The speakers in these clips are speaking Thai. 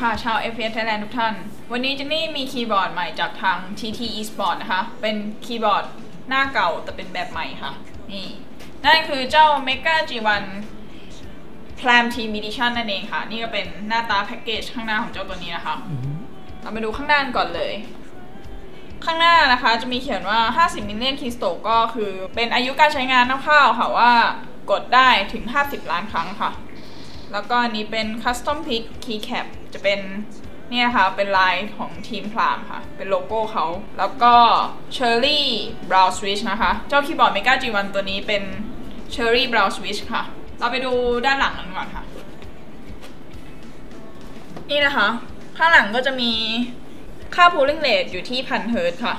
ชาว FPS Thailand ทุกท่าน วันนี้เจนนี่มีคีย์บอร์ดใหม่จากทาง TT Esport นะคะ เป็นคีย์บอร์ดหน้าเก่าแต่เป็นแบบใหม่ค่ะ นี่ นั่นคือเจ้า Mega G1 Plam Team Edition นั่นเองค่ะ นี่ก็เป็นหน้าตาแพ็กเกจข้างหน้าของเจ้าตัวนี้นะคะ เรามาดูข้างหน้าก่อนเลย ข้างหน้านะคะจะมีเขียนว่า 50 มิลเลียนคีย์สโตกก็คือเป็นอายุการใช้งานคร่าวๆค่ะว่ากดได้ถึง 50 ล้านครั้งค่ะ แล้วก็อันนี้เป็น Custom Pick Keycap จะเป็นเนี่ยค่ะ เป็นลายของทีมพรามค่ะ เป็นโลโก้เขา แล้วก็ Cherry Brown Switch นะคะ เจ้าคีย์บอร์ด Mega G1 ตัวนี้เป็น Cherry Brown Switch ค่ะ เราไปดูด้านหลังกันก่อนค่ะ นี่นะคะ ข้างหลังก็จะมีค่า pooling rate อยู่ที่พันเฮิร์ตค่ะ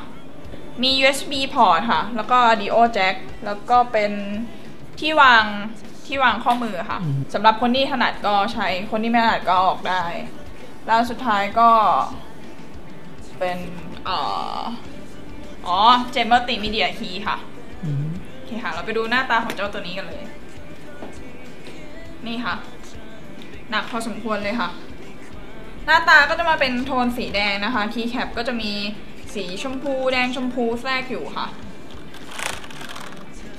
มี USB port ค่ะ แล้วก็ audio jack แล้วก็เป็นที่วางที่วางข้อมือค่ะอืมสำหรับคนที่ถนัดก็ใช้ คนที่ไม่ถนัดก็ออกได้ แล้วสุดท้ายก็เป็นเอ่ออ๋อเจมเมอร์ติมีเดียคีค่ะอืมโอเคค่ะ เราไปดูหน้าตาของเจ้าตัวนี้กันเลย นี่ค่ะ หนักพอสมควรเลยค่ะ หน้าตาก็จะมาเป็นโทนสีแดงนะคะคีย์แคปก็จะมีสีชมพูแดงชมพูแทรกอยู่ค่ะ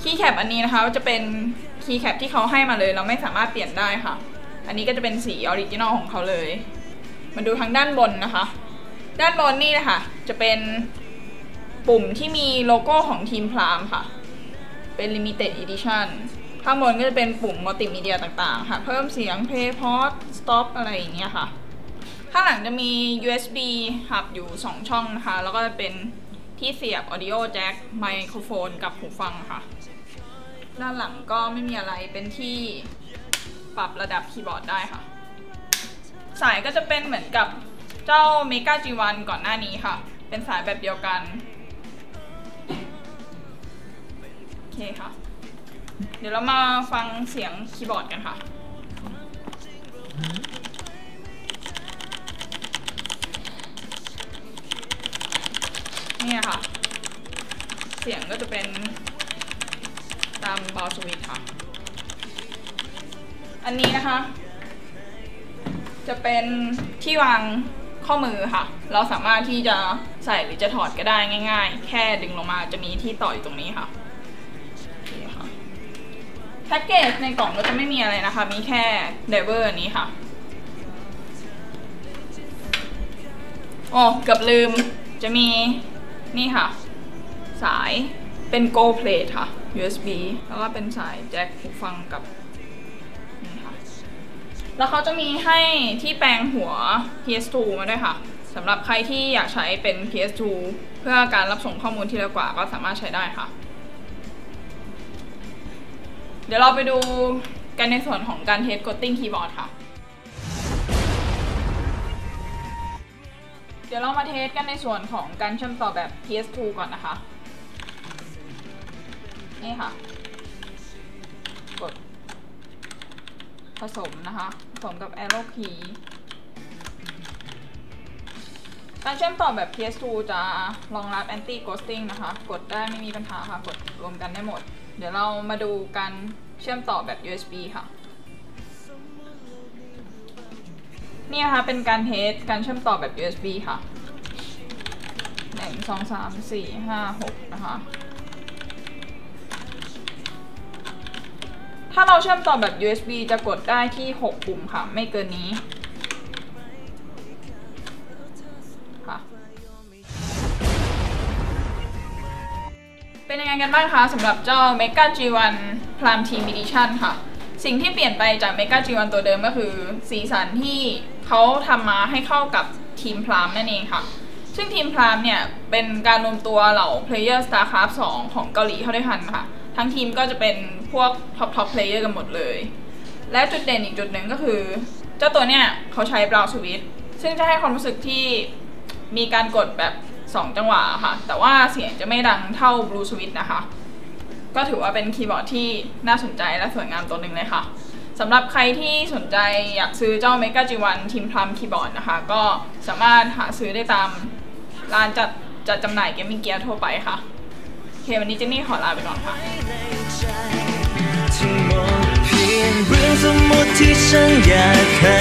คีย์แคปอันนี้นะคะจะเป็นคีย์แคปที่เขาให้มาเลย เราไม่สามารถเปลี่ยนได้ค่ะ อันนี้ก็จะเป็นสีออริจินอลของเขาเลย มาดูทางด้านบนนะคะ ด้านบนนี่นะคะจะเป็นปุ่มที่มีโลโก้ของทีมพรามค่ะ เป็น limited edition ข้างบนก็จะเป็นปุ่มมัลติมีเดียต่างๆ ค่ะ เพิ่มเสียง play pause stop อะไรอย่างเงี้ยค่ะ ข้างหลังจะมี USB หับอยู่ 2 ช่องนะคะ แล้วก็จะเป็นที่เสียบ audio jack ไมโครโฟนกับหูฟังค่ะ ด้านหลังก็ไม่มีอะไรเป็นที่ปรับระดับคีย์บอร์ดได้ค่ะ สายก็จะเป็นเหมือนกับเจ้า Mega G1 ก่อนหน้านี้ค่ะ เป็นสายแบบเดียวกัน โอเคค่ะ เดี๋ยวเรามาฟังเสียงคีย์บอร์ดกันค่ะเนี่ยค่ะ เสียงก็จะเป็นตามบอลสวิตค่ะ อันนี้นะคะ จะเป็นที่วางข้อมือค่ะ เราสามารถที่จะใส่หรือจะถอดก็ได้ง่าย ๆ แค่ดึงลงมาจะมีที่ต่ออยู่ตรงนี้ค่ะนี่ค่ะแพ็กเกจในกล่องก็จะไม่มีอะไรนะคะ มีแค่เดเวอร์นี้ค่ะโอ้เกือบลืมจะมีนี่ค่ะ สายเป็น Go Plate ค่ะ USB แล้วก็เป็นสายแจ็คหูฟังกับ แล้วเขาจะมีให้ที่แปลงหัว PS2 มาด้วยค่ะสำหรับใครที่อยากใช้เป็น PS2 เพื่อการรับส่งข้อมูลที่เร็วกว่าก็สามารถใช้ได้ค่ะ เดี๋ยวเราไปดูกันในส่วนของการเทสกดติ้งคีย์บอร์ดค่ะ เดี๋ยวเรามาเทสกันในส่วนของการเชื่อมต่อแบบ PS2 ก่อนนะคะ นี่ค่ะ ผสมนะคะ ผสมกับ Arrow Key การเชื่อมต่อแบบ PS2 จะรองรับ Anti Ghosting นะคะ กดได้ไม่มีปัญหาค่ะ กดรวมกันได้หมด เดี๋ยวเรามาดูการเชื่อมต่อแบบ USB ค่ะ นี่นะคะเป็นการเทสการเชื่อมต่อแบบ USB ค่ะหนึ่งสองสามสี่ห้าหกนะคะ ถ้าเราเชื่อมต่อแบบ USB จะกดได้ที่ 6 ปุ่มค่ะ ไม่เกินนี้ค่ะเป็นยังไงกันบ้างคะสำหรับเจ้า Mega G1 Prime Team Edition ค่ะ สิ่งที่เปลี่ยนไปจาก Mega G1 ตัวเดิมก็คือสีสันที่เขาทำมาให้เข้ากับทีมพรามนั่นเองค่ะ ซึ่งทีมพรามเนี่ย เป็นการรวมตัวเหล่า Player StarCraft 2 ของเกาหลีเข้าด้วยกันค่ะ ทั้งทีมก็จะเป็นพวกท็อปท็อปเพลเยอร์กันหมดเลย และจุดเด่นอีกจุดหนึ่งก็คือ เจ้าตัวเนี่ยเขาใช้ Brown Switch ซึ่งจะให้ความรู้สึกที่มีการกดแบบ 2 จังหวะค่ะ แต่ว่าเสียงจะไม่ดังเท่า Blue Switch นะคะ ก็ถือว่าเป็นคีย์บอร์ดที่น่าสนใจและสวยงามตัวหนึ่งเลยค่ะสำหรับใครที่สนใจอยากซื้อเจ้า Mega G1 ทีมพลัมคีย์บอร์ดนะคะ ก็สามารถหาซื้อได้ตามร้านจัดจัดจำหน่ายเกมมิ่งเกียร์ทั่วไปค่ะ เควันนี้เจนนี่ขอลาไปก่อนค่ะเพียงเรื่องสมมติที่ฉันอยากให้